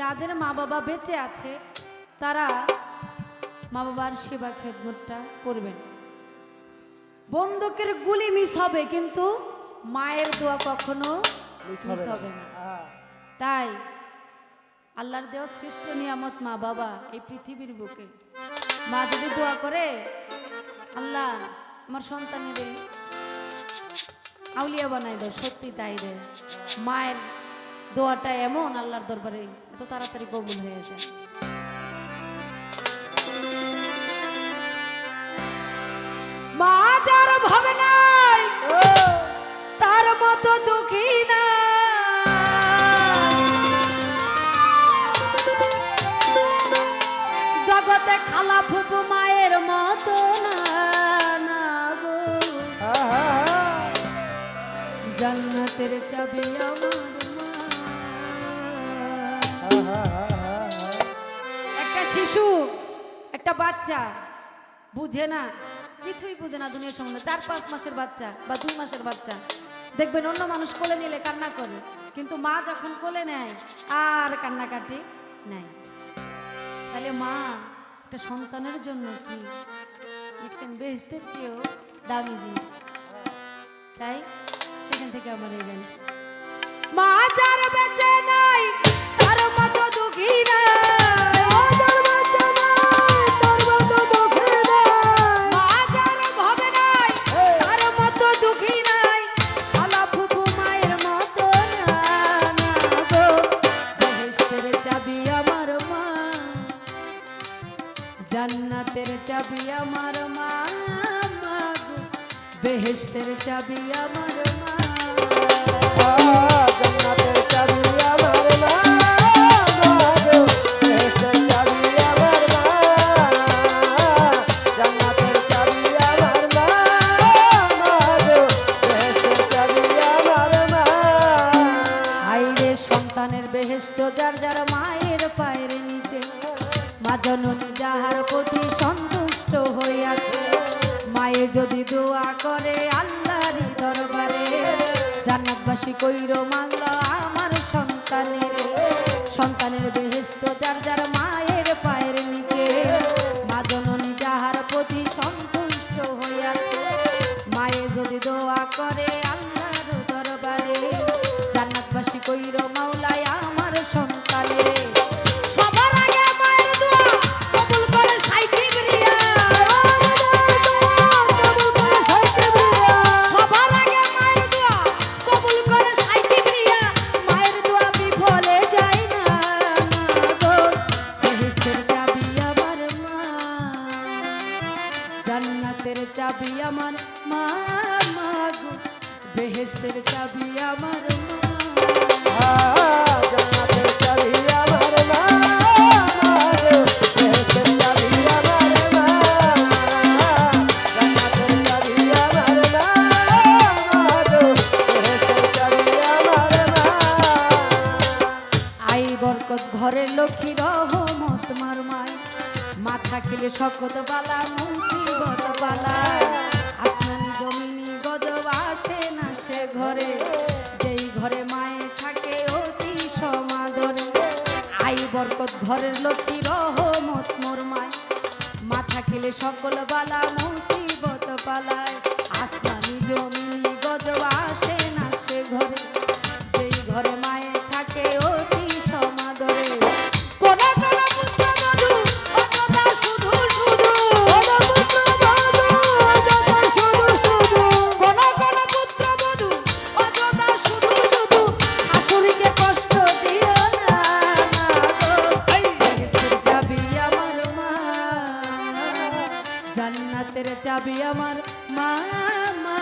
যাদের মা বাবা বেঁচে আছে তারা মা বাবার সেবা খেদমতটা করবেন। বন্দুকের গুলি মিস হবে কিন্তু মায়ের দোয়া কখনো মিস হবে না। তাই আল্লাহর দেওয়া শ্রেষ্ঠ নিয়ামত মা বাবা এই পৃথিবীর বুকে। মা যদি দোয়া করে আল্লাহ আমার সন্তানের আউলিয়া বানাই দেয় সত্যি তাই দেয়। মায়ের দোয়াটা এমন আল্লাহর দরবারে এত তাড়াতাড়ি কবুল হয়ে যায়। মা যার ভাবে নাই তার মতো দুঃখী না জগতে খালা ফুপু মায়ের মতো না জান্নাতের চাবি আমার শিশু, একটা বাচ্চা, বুঝে না, কিছুই বুঝে না দুনিয়ার সম্বন্ধে। চার, পাঁচ মাসের বাচ্চা বা দুই মাসের বাচ্চা। দেখবেন অন্য মানুষ কোলে নিলে কান্না করে, কিন্তু মা যখন কোলে নেয়, আর কান্নাকাটি নেয় তাহলে মা, একটা সন্তানের জন্য কি? দেখছেন বেহেস্তের চেয়েও দামি জিনিস। তাই সেখান থেকে আমার এই মা যার বেঁচে নাই জান্নাতের চাবি আমার মা বেহেশতের চাবি আমার মা। সন্তানের বেহেস্ত যার যার মায়ের পায়ের নিচে মা জননী যাহার প্রতি সন্তুষ্ট হইয়াছে। মায়ে যদি দোয়া করে আল্লাহর দরবারে, জান্নাতবাসী কইর মাংল আমার সন্তানের সন্তানের বেহেস্ত যার যার মায়ের পায়ের নিচে, মা জননী যাহার প্রতি সন্তুষ্ট হইয়াছে। মায়ে যদি দোয়া করে আল্লাহর দরবারে, জান্নাতবাসী কইর, মাওলায় আমার মা গো। বেহেশতের চাবি আমার মা। ঘরের লক্ষ্মী রহমত মার মায় মাথা খেলে শকত বালা, মুসিবত বালা। ঘরের লক্ষ্মী রহমত মোর মায়। মাথা খেলে সকল বালা মুসিবত জান্নাতের চাবি আমার মা মা